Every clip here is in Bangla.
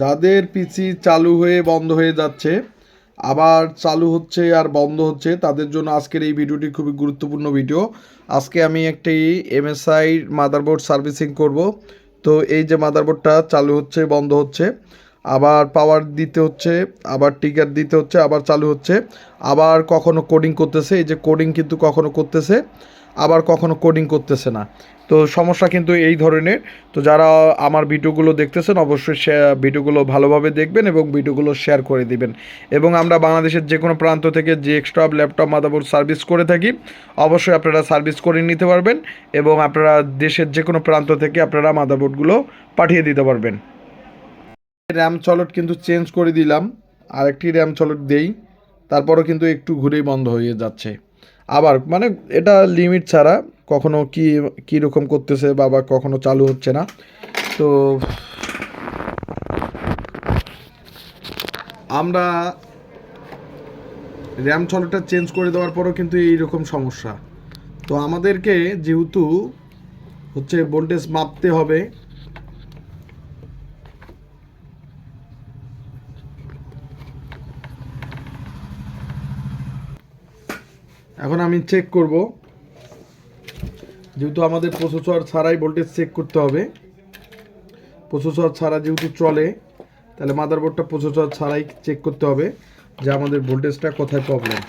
যাদের পিসি চালু হয়ে বন্ধ হয়ে যাচ্ছে, আবার চালু হচ্ছে আর বন্ধ হচ্ছে, তাদের জন্য আজকের এই ভিডিওটি খুবই গুরুত্বপূর্ণ ভিডিও। আজকে আমি একটি এমএসআই মাদারবোর্ড সার্ভিসিং করব। তো এই যে মাদারবোর্ডটা চালু হচ্ছে, বন্ধ হচ্ছে আবার পাওয়ার দিতে হচ্ছে, আবার টিকার দিতে হচ্ছে, আবার চালু হচ্ছে। আবার কখনো কোডিং করতেছে, এই যে কোডিং কিন্তু কখনো করতেছে, আবার কখনো কোডিং করতেছে না। তো সমস্যা কিন্তু এই ধরনের। তো যারা আমার ভিডিওগুলো দেখতেছেন, অবশ্যই ভিডিওগুলো ভালোভাবে দেখবেন এবং ভিডিওগুলো শেয়ার করে দিবেন। এবং আমরা বাংলাদেশের যে কোনো প্রান্ত থেকে যে এক্সট্রা ল্যাপটপ মাদারবোর্ড সার্ভিস করে থাকি, অবশ্যই আপনারা সার্ভিস করে নিতে পারবেন এবং আপনারা দেশের যে কোনো প্রান্ত থেকে আপনারা মাদাবোর্ডগুলো পাঠিয়ে দিতে পারবেন। র্যাম চলট কিন্তু চেঞ্জ করে দিলাম। আরেকটি র্যাম চলট দেই। তারপরও কিন্তু একটু ঘুরেই বন্ধ হয়ে যাচ্ছে। আবার মানে এটা লিমিট ছাড়া কখনো কি কীরকম করতেছে বা কখনো চালু হচ্ছে না। তো আমরা র্যাম চলটা চেঞ্জ করে দেওয়ার পরও কিন্তু এইরকম সমস্যা। তো আমাদেরকে যেহেতু হচ্ছে ভোল্টেজ মাপতে হবে এখন আমি চেক করব। যেহেতু আমাদের প্রসেসর ছাড়াই ভোল্টেজ চেক করতে হবে। প্রসেসর ছাড়া যেহেতু চলে, তাহলে মাদারবোর্ডটা প্রসেসর ছাড়াই চেক করতে হবে যে আমাদের ভোল্টেজটা কোথায় প্রবলেম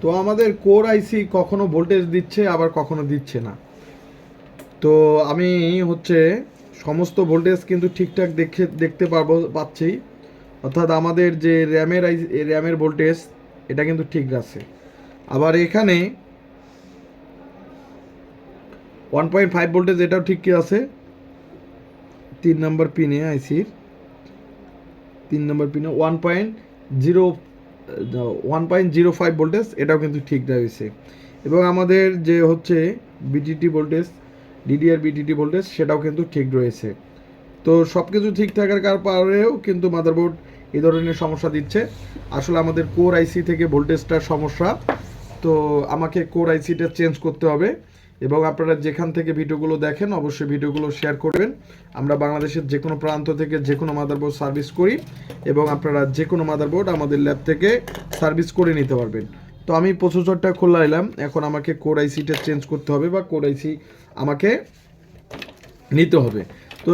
তো আমাদের কোর আইসি কখনো ভোল্টেজ দিচ্ছে, আবার কখনো দিচ্ছে না। তো আমি হচ্ছে সমস্ত ভোল্টেজ কিন্তু ঠিকঠাক দেখে, দেখতে পারব, পাচ্ছি। অর্থাৎ আমাদের যে র্যামের র্যামের ভোল্টেজ এটা কিন্তু ঠিক আছে। আবার এখানে ওয়ান পয়েন্ট ফাইভ ভোল্টেজ এটাও ঠিক আছে? তিন নম্বর পিনে আইসির তিন নম্বর পিনে one point zero one point zero five voltage এটাও কিন্তু ঠিক রয়েছে। এবং আমাদের যে হচ্ছে BGT voltage DDR BTT voltage সেটাও কিন্তু ঠিক রয়েছে। তো সব কিছু ঠিক থাকার কারণেও কিন্তু মাদারবোর্ড এই ধরনের সমস্যা দিচ্ছে। আসলে আমাদের কোর আইসি থেকে ভোল্টেজটার সমস্যা। তো আমাকে কোর আইসিটা চেঞ্জ করতে হবে। এবং আপনারা যেখান থেকে ভিডিওগুলো দেখেন, অবশ্যই ভিডিওগুলো শেয়ার করবেন। আমরা বাংলাদেশের যে কোনো প্রান্ত থেকে যে কোনো মাদারবোর্ড সার্ভিস করি এবং আপনারা যে কোনো মাদারবোর্ড আমাদের ল্যাব থেকে সার্ভিস করে নিতে পারবেন। তো আমি প্রসেসরটা খোলা এলাম এখন আমাকে কোর আইসিটা চেঞ্জ করতে হবে বা কোর আইসি আমাকে নিতে হবে। তো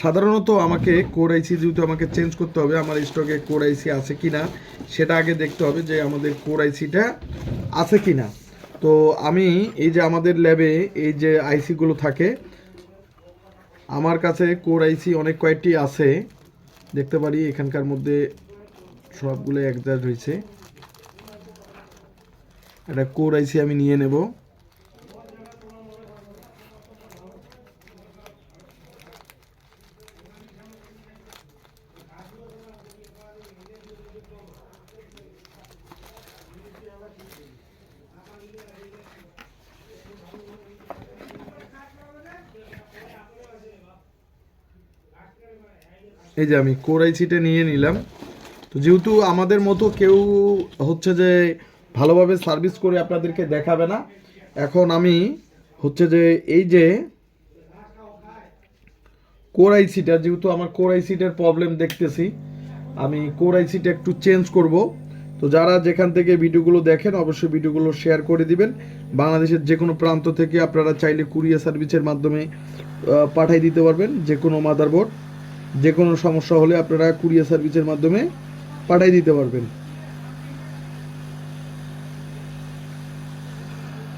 সাধারণত আমাকে কোর আইসি যেহেতু আমাকে চেঞ্জ করতে হবে, আমার স্টকে কোর আইসি আছে কি না সেটা আগে দেখতে হবে যে আমাদের কোর আইসিটা আছে কি না তো, আমি এই যে আমাদের ল্যাবে এই যে আইসিগুলো থাকে, আমার কাছে কোর আইসি অনেক কয়েকটি আছে। দেখতে পারি এখানকার মধ্যে সবগুলো একজাস্ট হয়েছে একটা কোর আইসি আমি নিয়ে নেব। এই যে আমি কোর আইসিটা নিয়ে নিলাম। তো যেহেতু আমাদের মতো কেউ হচ্ছে যে ভালোভাবে সার্ভিস করে আপনাদেরকে দেখাবে না। এখন আমি হচ্ছে যে এই যে কোর আইসিটা যেহেতু আমার কোর আইসিটার প্রবলেম দেখতেছি, আমি কোর আইসিটা একটু চেঞ্জ করব। তো যারা যেখান থেকে ভিডিওগুলো দেখেন, অবশ্যই ভিডিওগুলো শেয়ার করে দিবেন। বাংলাদেশের যে কোনো প্রান্ত থেকে আপনারা চাইলে কুরিয়ার সার্ভিসের মাধ্যমে পাঠিয়ে দিতে পারবেন। যে কোনো মাদারবোর্ড যে কোনো সমস্যা হলে আপনারা কুরিয়ার সার্ভিসের মাধ্যমে পাঠিয়ে দিতে পারবেন।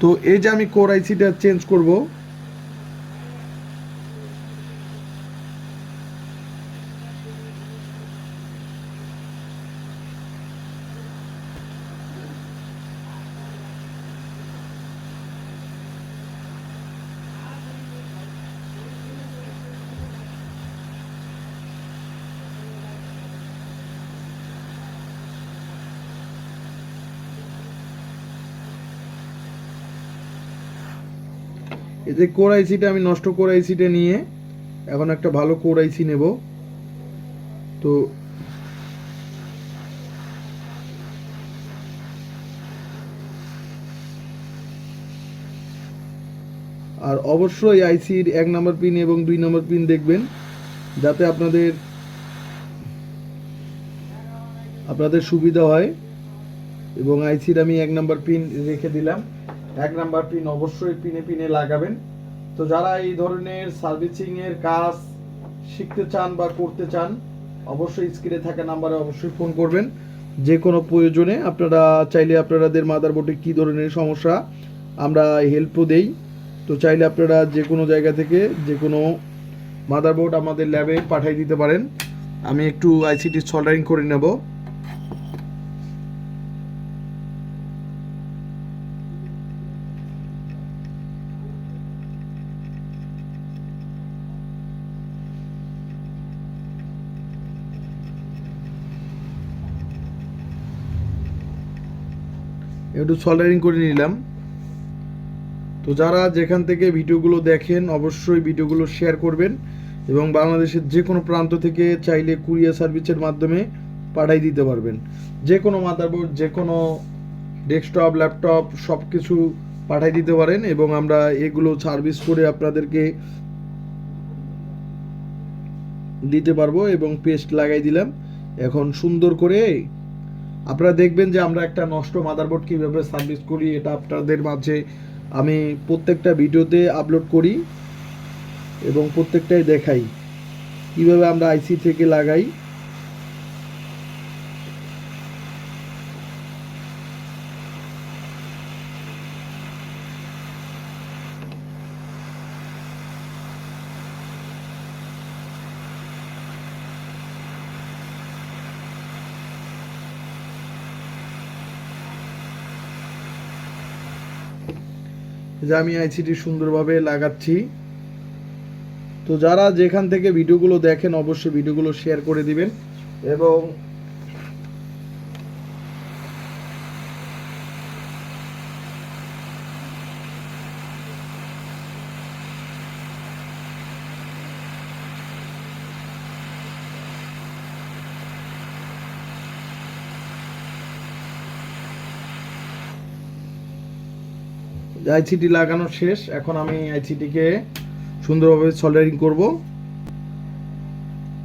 তো এই যে আমি কোর আইসিটা চেঞ্জ করব এই যে কোর আইসিটা আমি নষ্ট কোর আইসিটা নিয়ে এখন একটা ভালো কোর আইসি নেব। তো আর অবশ্যই আইসির এক নম্বর পিন এবং দুই নম্বর পিন দেখবেন, যাতে আপনাদের আপনাদের সুবিধা হয়। এবং আইসির আমি এক নম্বর পিন রেখে দিলাম। এক নাম্বার পিন অবশ্যই পিনে পিনে লাগাবেন। তো যারা এই ধরনের সার্ভিসিং এর কাজ শিখতে চান বা করতে চান, অবশ্যই স্ক্রিনে থাকা নাম্বারে অবশ্যই ফোন করবেন। যে কোনো প্রয়োজনে আপনারা চাইলে আপনাদের মাদারবোর্ডে কী ধরনের সমস্যা, আমরা হেল্পও দেই। তো চাইলে আপনারা যে কোনো জায়গা থেকে যে কোনো মাদারবোর্ড আমাদের ল্যাবে পাঠিয়ে দিতে পারেন। আমি একটু আইসিটি সল্ডারিং করে নেব। একটু সল্ডারিং করে নিলাম। তো যারা যেখান থেকে ভিডিওগুলো দেখেন, অবশ্যই ভিডিওগুলো শেয়ার করবেন এবং বাংলাদেশের যে কোনো প্রান্ত থেকে চাইলে কুরিয়ার সার্ভিসের মাধ্যমে পাঠাই দিতে পারবেন। যে কোনো মাদারবোর্ড যে কোনো ডেস্কটপ ল্যাপটপ সব কিছু পাঠাই দিতে পারেন এবং আমরা এগুলো সার্ভিস করে আপনাদেরকে দিতে পারব এবং পেস্ট লাগাই দিলাম। এখন সুন্দর করে আপনারা দেখবেন যে আমরা একটা নষ্ট মাদারবোর্ড কীভাবে সার্ভিস করি, এটা আপনাদের মাঝে আমি প্রত্যেকটা ভিডিওতে আপলোড করি এবং প্রত্যেকটাই দেখাই। কীভাবে আমরা আইসি থেকে লাগাই যে আমি আইসিটি সুন্দরভাবে লাগাচ্ছি। তো যারা যেখান থেকে ভিডিওগুলো দেখেন, অবশ্যই ভিডিওগুলো শেয়ার করে দিবেন। এবং আইসিটি লাগানো শেষ। এখন আমি আইসিটিকে সুন্দরভাবে সল্ডারিং করব।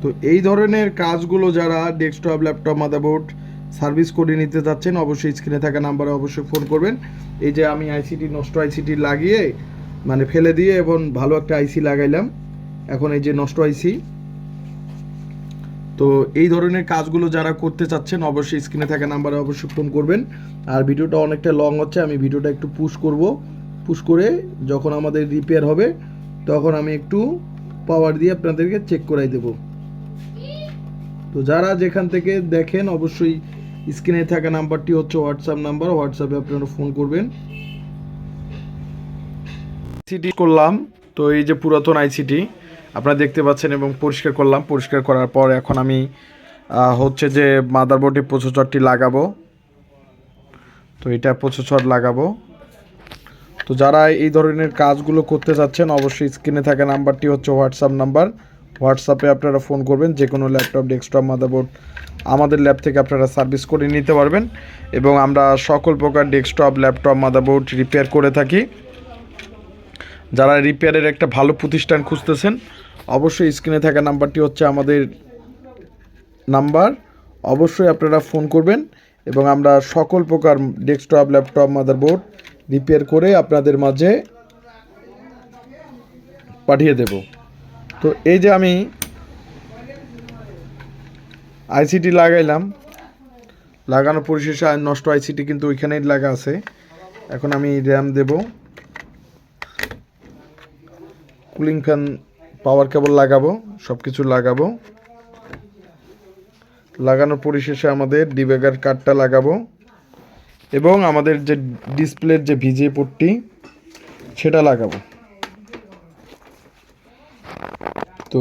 তো এই ধরনের কাজগুলো যারা ডেস্কটপ ল্যাপটপ মাদারবোর্ড সার্ভিস করে নিতে যাচ্ছেন অবশ্যই স্ক্রিনে থাকা নাম্বারে অবশ্যই ফোন করবেন। এই যে আমি আইসিটি, নষ্ট আইসিটি লাগিয়ে মানে ফেলে দিয়ে এবং ভালো একটা আইসি লাগাইলাম। এখন এই যে নষ্ট আইসি। তো এই ধরনের কাজগুলো যারা করতে চাচ্ছেন, অবশ্যই স্ক্রিনে থাকা নাম্বারে অবশ্যই ফোন করবেন। আর ভিডিওটা অনেকটা লং হচ্ছে, আমি ভিডিওটা একটু পুশ করব। পুশ করে যখন আমাদের রিপেয়ার হবে, তখন আমি একটু পাওয়ার দিয়ে আপনাদেরকে চেক করাই দেব। তো যারা যেখান থেকে দেখেন, অবশ্যই স্ক্রিনে থাকা নাম্বারটি হচ্ছে হোয়াটসঅ্যাপ নাম্বার হোয়াটসঅ্যাপে আপনারা ফোন করবেন। আইসিটি করলাম, তো এই যে পুরাতন আইসিটি আপনারা দেখতে পাচ্ছেন এবং পরিষ্কার করলাম। পরিষ্কার করার পর এখন আমি হচ্ছে যে মাদারবোর্ডে প্রসেসরটি লাগাবো। তো এটা প্রসেসর লাগাবো। তো যারা এই ধরনের কাজগুলো করতে চাচ্ছেন, অবশ্যই স্ক্রিনে থাকা নাম্বারটি হচ্ছে হোয়াটসঅ্যাপ নাম্বার। হোয়াটসঅ্যাপে আপনারা ফোন করবেন যে কোনো ল্যাপটপ, ডেস্কটপ, মাদারবোর্ড, আমাদের ল্যাব থেকে আপনারা সার্ভিস করে নিতে পারবেন। এবং আমরা সকল প্রকার ডেস্কটপ, ল্যাপটপ, মাদারবোর্ড রিপেয়ার করে থাকি। যারা রিপেয়ারের একটা ভালো প্রতিষ্ঠান খুঁজতেছেন, অবশ্যই স্ক্রিনে থাকা নাম্বারটি হচ্ছে আমাদের নাম্বার। অবশ্যই আপনারা ফোন করবেন এবং আমরা সকল প্রকার ডেস্কটপ, ল্যাপটপ, মাদারবোর্ড রিপেয়ার করে আপনাদের মাঝে পাঠিয়ে দেব। তো এই যে আমি আইসিটি লাগাইলাম। লাগানো পরিশেষে নষ্ট আইসিটি কিন্তু ওইখানেই লাগা আছে। এখন আমি র্যাম দেব। কুলিং ফ্যান, পাওয়ার কেবল লাগাবো সব কিছু লাগাবো। লাগানোর পরিশেষে আমাদের ডিবেগার কার্ডটা লাগাবো। এবং আমাদের যে ডিসপ্লের যে ভিজে পট্টি সেটা লাগাবো। তো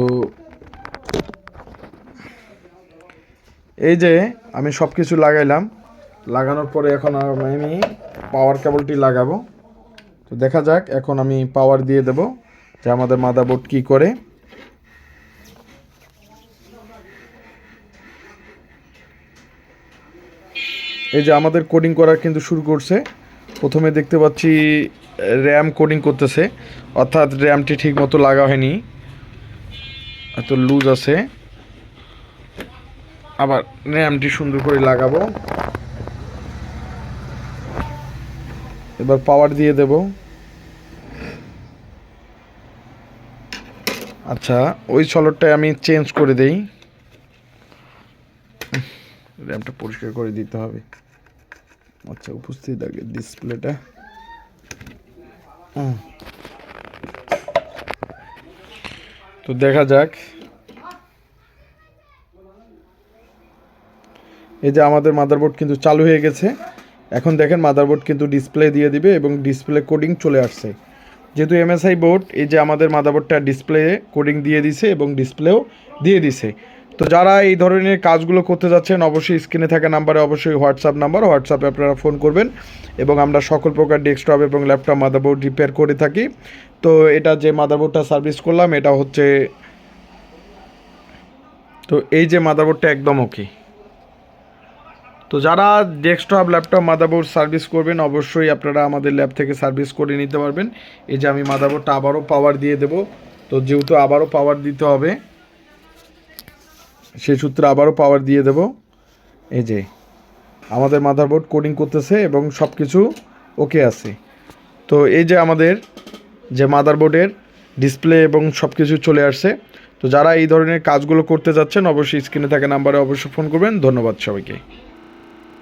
এই যে আমি সব কিছু লাগাইলাম, লাগানোর পরে এখন আমি পাওয়ার কেবলটি লাগাবো। তো দেখা যাক, এখন আমি পাওয়ার দিয়ে দেব যে আমাদের মাদারবোর্ড কি করে। এই যে আমাদের কোডিং করা কিন্তু শুরু করছে। প্রথমে দেখতে পাচ্ছি র্যাম কোডিং করতেছে। অর্থাৎ র্যামটি ঠিক মতো লাগা হয়নি। এত লুজ আছে। আবার র্যামটি সুন্দর করে লাগাবো। এবার পাওয়ার দিয়ে দেব। আচ্ছা ওই সলটটাই আমি চেঞ্জ করে দেই। র্যামটা পরিষ্কার করে দিতে হবে। আচ্ছা উপস্থিত আগে ডিসপ্লেটা। তো দেখা যাক। এই যে আমাদের মাদারবোর্ড কিন্তু চালু হয়ে গেছে। এখন দেখেন মাদারবোর্ড কিন্তু ডিসপ্লে দিয়ে দিবে এবং ডিসপ্লে কোডিং চলে আসছে। যেহেতু এমএসআই বোর্ড এই যে আমাদের মাদারবোর্ডটা ডিসপ্লে কোডিং দিয়ে দিছে এবং ডিসপ্লেও দিয়ে দিছে। তো যারা এই ধরনের কাজগুলো করতে যাচ্ছেন, অবশ্যই স্ক্রিনে থাকা নাম্বারে অবশ্যই হোয়াটসঅ্যাপ নাম্বার হোয়াটসঅ্যাপে আপনারা ফোন করবেন এবং আমরা সকল প্রকার ডেস্কটপ এবং ল্যাপটপ মাদারবোর্ড রিপেয়ার করে থাকি। তো এটা যে মাদারবোর্ডটা সার্ভিস করলাম, এটা হচ্ছে তো এই যে মাদারবোর্ডটা একদম ওকে তো যারা ডেস্কটপ ল্যাপটপ মাদারবোর্ড সার্ভিস করবেন, অবশ্যই আপনারা আমাদের ল্যাব থেকে সার্ভিস করে নিতে পারবেন। এই যে আমি মাদারবোর্ডটা আবারও পাওয়ার দিয়ে দেব। তো যেহেতু আবারও পাওয়ার দিতে হবে সেই সূত্রে আবারও পাওয়ার দিয়ে দেব। এই যে, আমাদের মাদারবোর্ড কোডিং করতেছে এবং সব কিছু ওকে আছে। তো এই যে আমাদের যে মাদারবোর্ডের ডিসপ্লে এবং সব কিছু চলে আসছে, তো যারা এই ধরনের কাজগুলো করতে যাচ্ছেন, অবশ্যই স্ক্রিনে থাকা নাম্বারে অবশ্যই ফোন করবেন। ধন্যবাদ সবাইকে।